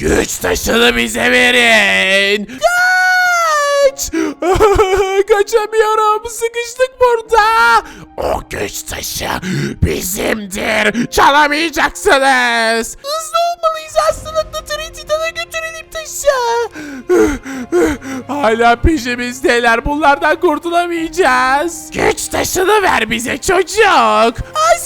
Güç taşını bize verin. Kaç! Kaçamıyorum. Sıkıştık burada. O güç taşı bizimdir. Çalamayacaksınız. Hızlı olmalıyız. Hastalıklı Trinidad'a götürelim taşı. Hala peşimizdeler. Bunlardan kurtulamayacağız. Güç taşını ver bize çocuk. Sadece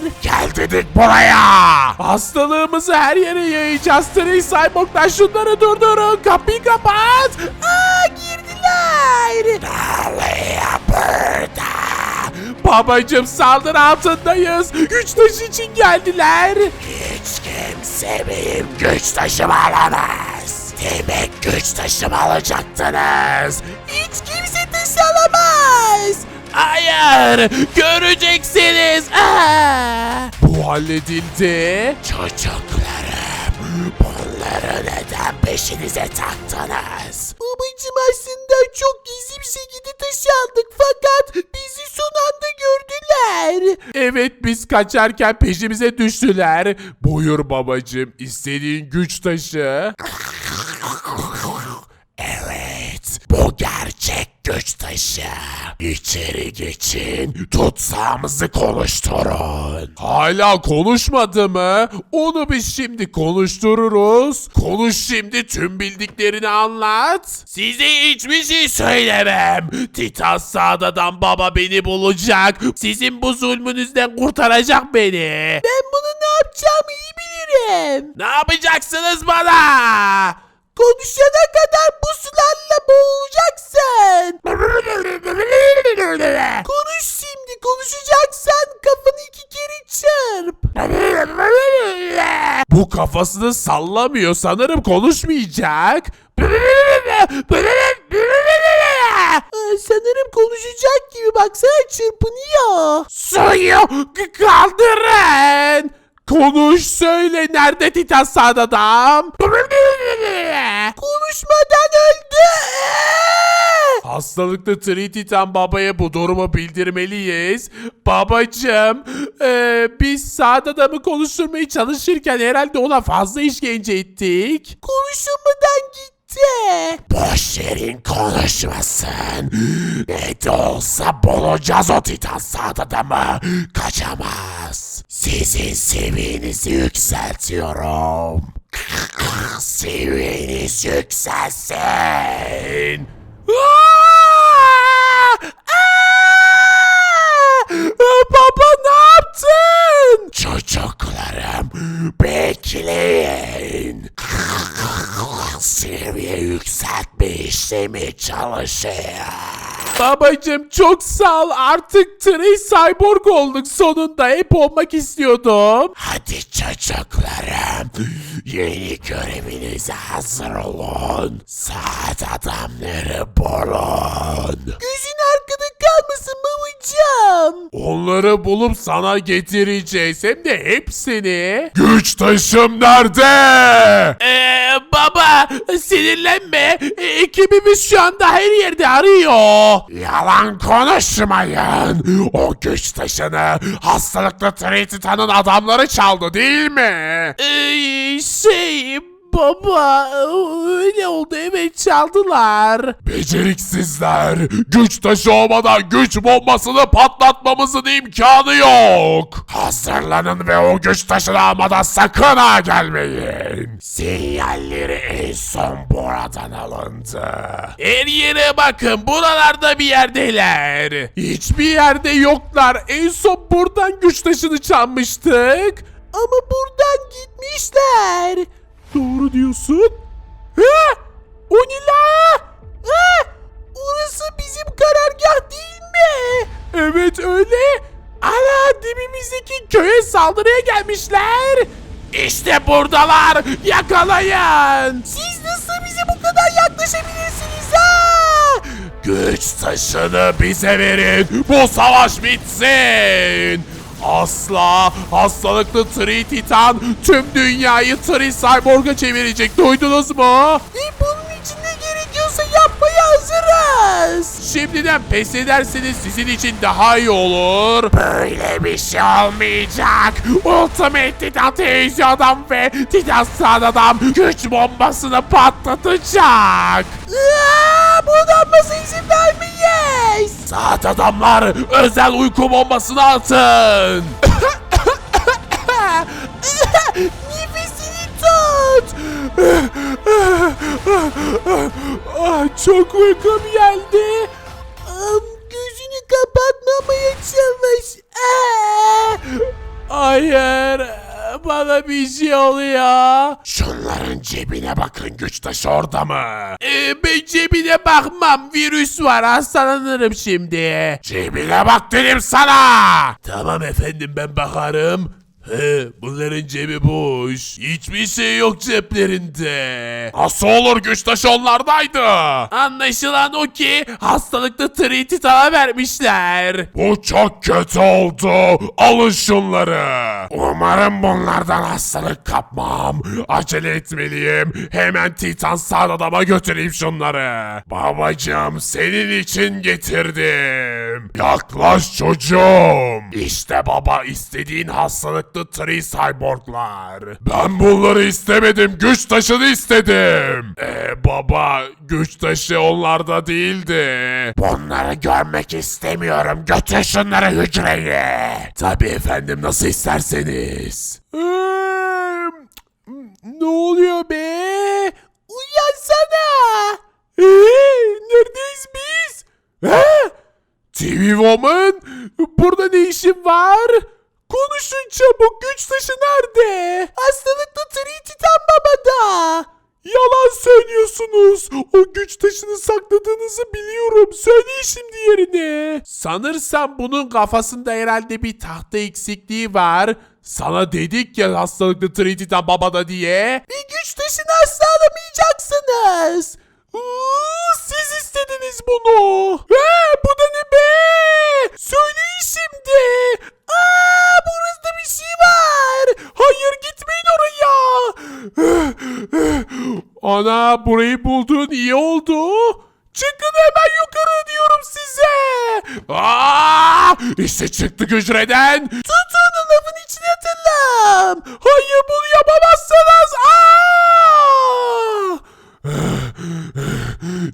Trinidad'ındır. Gel dedik buraya. Hastalığımızı her yere yayacağız. Trey Cyborg'lar şunları durdurun. Kapıyı kapat. Aa girdiler. Nereye burada? Babacım saldırı altındayız. Güç taşı için geldiler. Hiç kimse benim güç taşımı alamaz. Demek güç taşımı alacaktınız. Hiç kimse taşı alamaz. Hayır, göreceksiniz. Aa! Bu halledildi. Çocuklarım, bunları neden peşinize taktınız? Babacım aslında çok gizli bir şekilde taşı aldık fakat bizi son anda gördüler. Evet biz kaçarken peşimize düştüler. Buyur babacım istediğin güç taşı. Evet, bu gerçek güç taşı. İçeri geçin, tutsağımızı konuşturun. Hala konuşmadı mı? Onu biz şimdi konuştururuz. Konuş şimdi tüm bildiklerini anlat. Size hiçbir şey söylemem. Titan Sağda'dan baba beni bulacak. Sizin bu zulmünüzden kurtaracak beni. Ben bunu ne yapacağımı iyi bilirim. Ne yapacaksınız bana? Konuşana kadar bu sularla boğulacaksın. Konuş şimdi konuşacaksan kafanı iki kere çırp. Bu kafasını sallamıyor sanırım konuşmayacak. Sanırım konuşacak gibi baksana çırpınıyor. Suyu kaldırın. Konuş söyle nerede Titan Sağda'dam? Konuşmadan öldü. Hastalıklı Tri Titan babaya bu durumu bildirmeliyiz. Babacım, eee, biz sağda mı konuşturmaya çalışırken herhalde ona fazla işkence ettik. Konuşulmadan gitti. Boş yerin konuşmasın. Ne de olsa bulacağız o Titan sağda mı? Kaçamaz. Sizin seviyenizi yükseltiyorum. Seviyeniz yükselsin. Aa! Aa! Baba ne yaptın? Çocuklarım bekleyin. Seviye yükseltme işlemi çalışıyor. Babacım çok sağ ol. Artık Trey Cyborg olduk sonunda. Hep olmak istiyordum. Hadi çocuklarım. Yeni görevinize hazır olun. Saat adamları bulun. Gözün arkada kalmasın babacım. Onları bulup sana getireceğiz. Hem de hepsini. Güç taşım nerede? Ee, baba sinirlenme. Ekibimiz şu anda her yerde arıyor. Yalan konuşmayın. O güç taşını hastalıklı Triton'un adamları çaldı değil mi? Ee, şey baba öyle oldu evet çaldılar. Beceriksizler. Güç taşı olmadan güç bombasını patlatmamızın imkanı yok. Hazırlanın ve o güç taşını almadan sakın ha gelmeyin. Sinyalleri en son buradan alındı. Her yere bakın buralarda bir yerdeler. Hiçbir yerde yoklar. En son buradan güç taşını çalmıştık. Ama buradan gitmişler. Doğru diyorsun. Ha? O ne la? Ha? Orası bizim karargah değil mi? Evet öyle. Ana dibimizdeki köye saldırıya gelmişler. İşte buradalar. Yakalayın. Siz nasıl bize bu kadar yaklaşabilirsiniz ha? Güç taşını bize verin. Bu savaş bitsin. Asla hastalıklı Tree Titan tüm dünyayı Tree Cyborg'a çevirecek. Duydunuz mu? E bunun için ne gerekiyorsa yapmaya yapamazsınız. Şimdiden pes ederseniz sizin için daha iyi olur. Böyle bir şey olmayacak. Ultimate Titan Teyze Adam ve Titan Sağ Adam güç bombasını patlatacak. Aa, bundan nasıl izin vermeyiz? Saat adamlar özel uyku bombasını atın. Nefesini tut. Ah, Çok uykum geldi. Am, gözünü kapatmamaya çalış. Aa! Hayır. Bana bir şey oluyor. Şunların cebine bakın güç taşı orada mı? Ee, ben cebine bakmam. Virüs var hastalanırım şimdi. Cebine bak dedim sana. Tamam efendim ben bakarım. He, bunların cebi boş. Hiçbir şey yok ceplerinde. Nasıl olur güç taşı onlardaydı? Anlaşılan o ki hastalıklı Trititana vermişler. Bu çok kötü oldu. Alın şunları. Umarım bunlardan hastalık kapmam. Acele etmeliyim. Hemen Titan sağ adama götüreyim şunları. Babacığım senin için getirdim. Yaklaş çocuğum. İşte baba istediğin hastalıklı tri cyborglar. Ben bunları istemedim. Güç taşını istedim. Ee baba güç taşı onlarda değildi. Bunları görmek istemiyorum. Götür şunları hücreye. Tabii efendim nasıl isterseniz. ne oluyor be? Uyansana. Ee, neredeyiz biz? He? TV Woman? Burada ne işin var? Konuşun çabuk güç taşı nerede? Hastalıklı Trititan babada. Yalan söylüyorsunuz. O güç taşını sakladığınızı biliyorum. Söyleyin şimdi yerini. Sanırsam bunun kafasında herhalde bir tahta eksikliği var. Sana dedik ya hastalıklı Trinita babada diye. Bir güç taşını asla alamayacaksınız. Iıı, Siz istediniz bunu. He, bu da ne be? Söyleyin şimdi. Aa, burada bir şey var. Hayır gitmeyin oraya. Ana burayı buldun iyi oldu. Çıkın hemen yukarı diyorum size. Aa, işte çıktık hücreden. Tut onu lafın içine atalım. Hayır bunu yapamazsınız. Aa!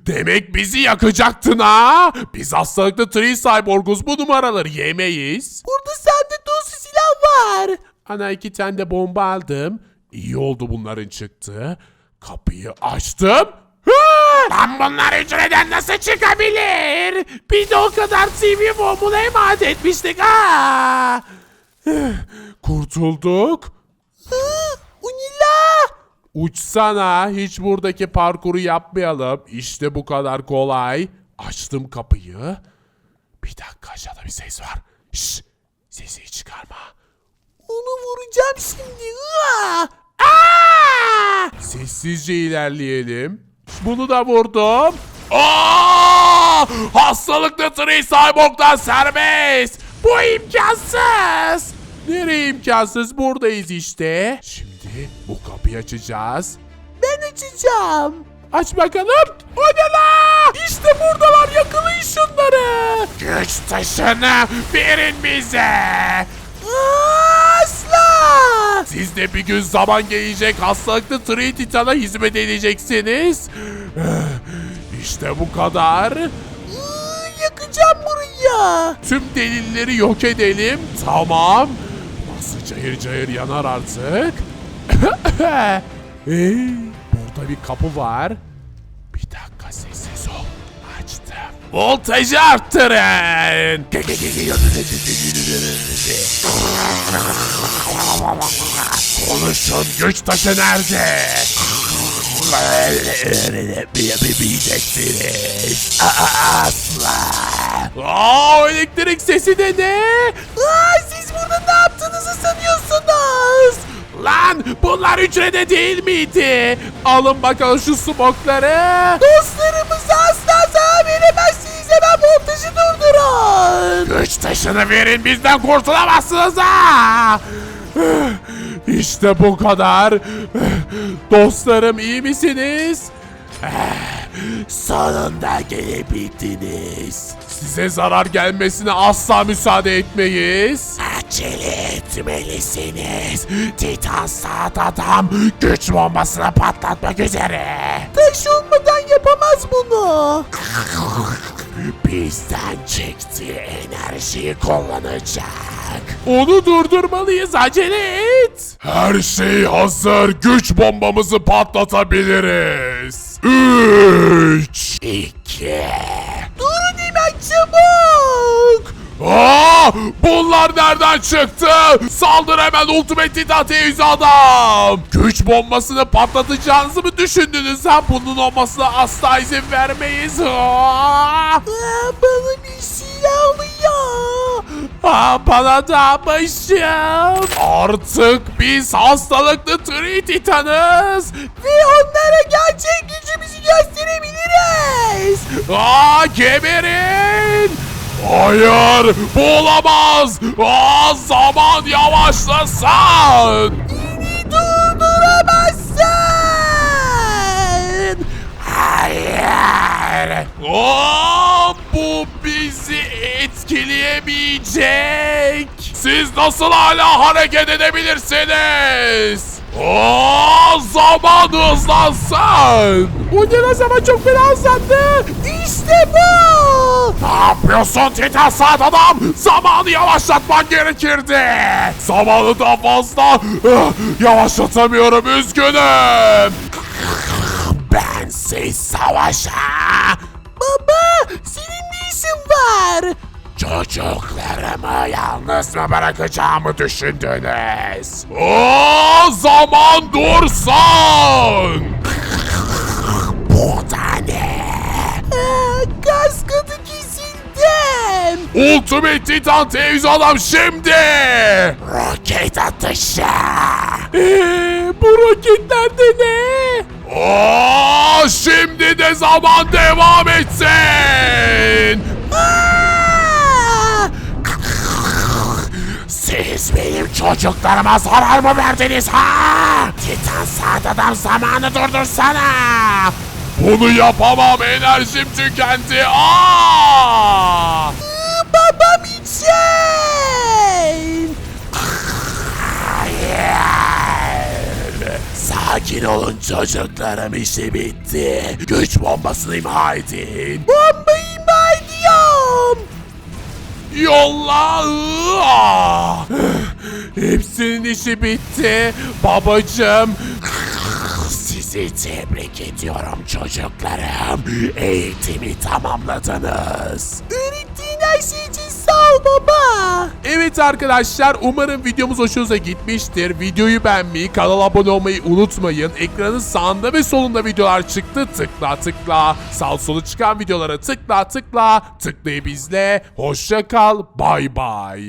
Demek bizi yakacaktın ha? Biz hastalıklı Tree Cyborg'uz bu numaraları yemeyiz. Burada sende dolusu silah var. Ana iki tane de bomba aldım. İyi oldu bunların çıktı. Kapıyı açtım. Lan bunlar hücreden nasıl çıkabilir? Bir de o kadar TV bombuna emanet etmiştik ha. Kurtulduk. Uçsana hiç buradaki parkuru yapmayalım. İşte bu kadar kolay. Açtım kapıyı. Bir dakika aşağıda bir ses var. Şşş sesi çıkarma. Onu vuracağım şimdi. Aa! Sessizce ilerleyelim. Bunu da vurdum. Aa! Hastalıklı Tree Cyborg'dan serbest. Bu imkansız. Nereye imkansız? Buradayız işte. Şimdi bu kapıyı açacağız. Ben açacağım. Aç bakalım. O ne la? İşte buradalar yakalayın şunları. Güç taşını verin bize. Asla. Siz de bir gün zaman gelecek hastalıklı Tree Titan'a hizmet edeceksiniz. İşte bu kadar. Iı, yakacağım burayı. Tüm delilleri yok edelim. Tamam. Nasıl cayır cayır yanar artık. Hey, burada bir kapı var. Bir dakika sessiz ol. Açtım. Voltajı arttırın. Konuşun güç taşı nerede? Öğrenebileceksiniz. Asla. Aa, elektrik sesi de ne? Aa, siz burada ne yaptığınızı sanıyorsunuz? Lan bunlar hücrede değil miydi? Alın bakalım şu smokları. Dostlarımıza asla zarar veremezsiniz. Hemen montajı durdurun. Güç taşını verin bizden kurtulamazsınız ha. İşte bu kadar. Dostlarım iyi misiniz? Sonunda gelebildiniz. Size zarar gelmesine asla müsaade etmeyiz. Acele etmelisiniz. Titan saat adam güç bombasını patlatmak üzere. Taş olmadan yapamaz bunu. Bizden çektiği enerjiyi kullanacak. Onu durdurmalıyız acele et. Her şey hazır. Güç bombamızı patlatabiliriz. 3 2 Durun hemen çabuk. Aa, bunlar nereden çıktı? Saldır hemen Ultimate Titan teyze adam. Güç bombasını patlatacağınızı mı düşündünüz ha? Bunun olmasına asla izin vermeyiz. Aa! Bana bir silah alıyor. Aa, bana da başım. Artık biz hastalıklı Tree Titan'ız. Ve onlara gerçek gücümüzü gösterebiliriz. Aa, geberin. Hayır, bu olamaz. Aa, zaman yavaşlasın. Beni durduramazsın. Hayır. Aa, bu bizi etkileyemeyecek. Siz nasıl hala hareket edebilirsiniz? Aa, zaman hızlansın. Bu ne zaman çok fena hızlandı. İşte bu. Ne yapıyorsun Titan Saat Adam? Zamanı yavaşlatman gerekirdi. Zamanı daha fazla ah, yavaşlatamıyorum üzgünüm. Bensiz savaşa. Baba senin ne işin var? Çocuklarımı yalnız mı bırakacağımı düşündünüz? O zaman dursun! Ultimate Titan teyze adam şimdi! Roket atışı! Ee, bu roketler de ne? Oo, şimdi de zaman devam etsin! Siz benim çocuklarıma zarar mı verdiniz ha? Titan saat adam zamanı durdursana! Bunu yapamam enerjim tükendi. Aa! İçin. Hayır! Sakin olun çocuklarım işi bitti. Güç bombasını imha edin. Bombayı imha ediyorum. Yolla! Hepsinin işi bitti. Babacım. Sizi tebrik ediyorum çocuklarım. Eğitimi tamamladınız. Öğrettiğin her şey ol baba. Evet arkadaşlar umarım videomuz hoşunuza gitmiştir. Videoyu beğenmeyi, kanala abone olmayı unutmayın. Ekranın sağında ve solunda videolar çıktı. Tıkla tıkla. Sağ solu çıkan videolara tıkla tıkla. Tıklayıp izle. Hoşça kal. Bay bay.